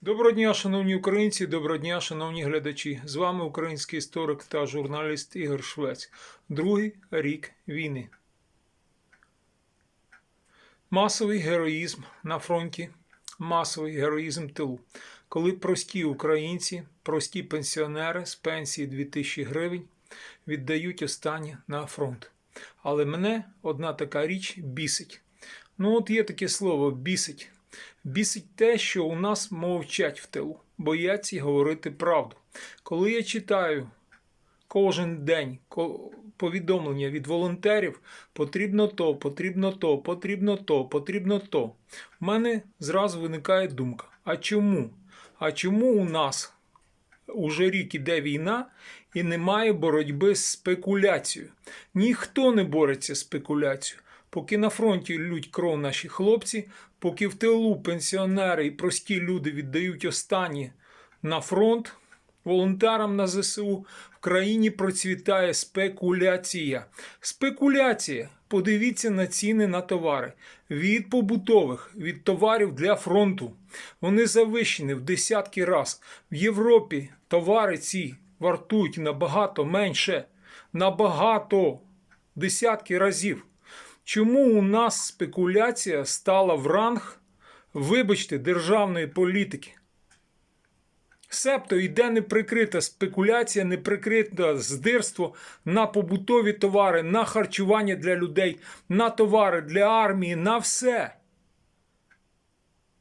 Доброго дня, шановні українці, доброго дня, шановні глядачі. З вами український історик та журналіст Ігор Швець. Другий рік війни. Масовий героїзм на фронті, масовий героїзм тилу. Коли прості українці, прості пенсіонери з пенсії 2000 гривень віддають останнє на фронт. Але мене одна така річ бісить. Ну, от є таке слово бісить. Бісить те, що у нас мовчать в тилу, бояться говорити правду. Коли я читаю кожен день повідомлення від волонтерів, потрібно то, потрібно то, потрібно то, потрібно то. В мене зразу виникає думка: а чому? А чому у нас уже рік іде війна і немає боротьби з спекуляцією? Ніхто не бореться з спекуляцією. Поки на фронті лють кров наші хлопці, поки в тилу пенсіонери і прості люди віддають останні на фронт, волонтерам на ЗСУ в країні процвітає спекуляція. Спекуляція. Подивіться на ціни на товари від побутових, від товарів для фронту. Вони завищені в десятки раз. В Європі товари ці вартують набагато менше, набагато десятки разів. Чому у нас спекуляція стала в ранг, вибачте, державної політики? Себто йде неприкрита спекуляція, неприкрите здирство на побутові товари, на харчування для людей, на товари для армії, на все.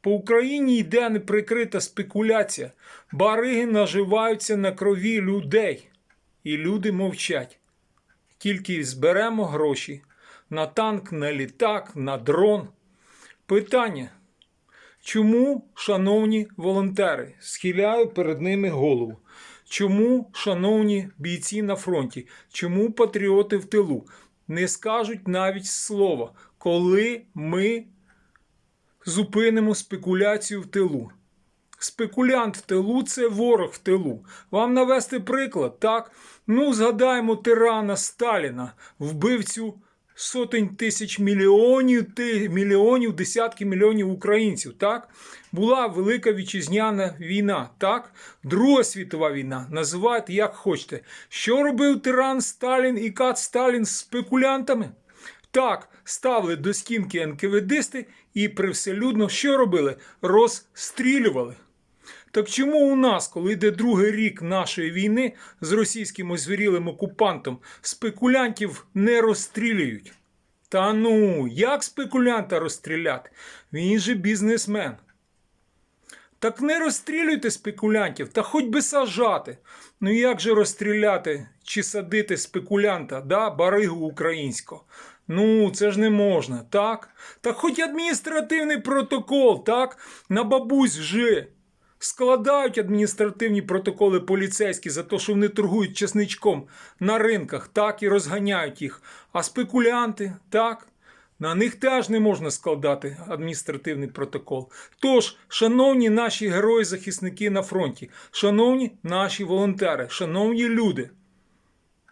По Україні йде неприкрита спекуляція. Бариги наживаються на крові людей. І люди мовчать. Тільки зберемо гроші на танк, на літак, на дрон. Питання. Чому, шановні волонтери, схиляю перед ними голову? Чому, шановні бійці на фронті, чому патріоти в тилу не скажуть навіть слова, коли ми зупинимо спекуляцію в тилу? Спекулянт в тилу це ворог в тилу. Вам навести приклад, так? Ну, згадаємо тирана Сталіна, вбивцю сотень тисяч мільйонів, мільйонів, десятки мільйонів українців. Так? Була Велика Вітчизняна війна, так? Друга світова війна. Називайте як хочете. Що робив тиран Сталін і кат Сталін з спекулянтами? Так, ставили до стінки НКВДисти і привселюдно що робили? Розстрілювали. Так чому у нас, коли йде другий рік нашої війни з російським озвірілим окупантом, спекулянтів не розстрілюють? Та ну, як спекулянта розстріляти? Він же бізнесмен. Так не розстрілюйте спекулянтів, та хоч би сажати. Ну як же розстріляти чи садити спекулянта, да, баригу українського? Ну, це ж не можна, так? Та хоч адміністративний протокол, так? На бабусь вже. Складають адміністративні протоколи поліцейські за те, що вони торгують чесничком на ринках, так і розганяють їх. А спекулянти, так, на них теж не можна складати адміністративний протокол. Тож, шановні наші герої-захисники на фронті, шановні наші волонтери, шановні люди.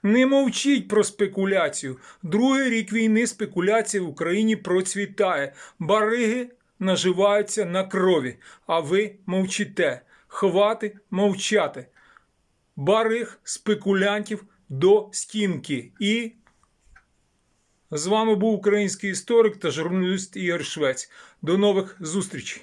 Не мовчіть про спекуляцію. Другий рік війни спекуляція в Україні процвітає. Бариги наживаються на крові, а ви мовчите. Хвати мовчати. Барих спекулянтів до стінки. І з вами був український історик та журналіст Ігор Швець. До нових зустрічей!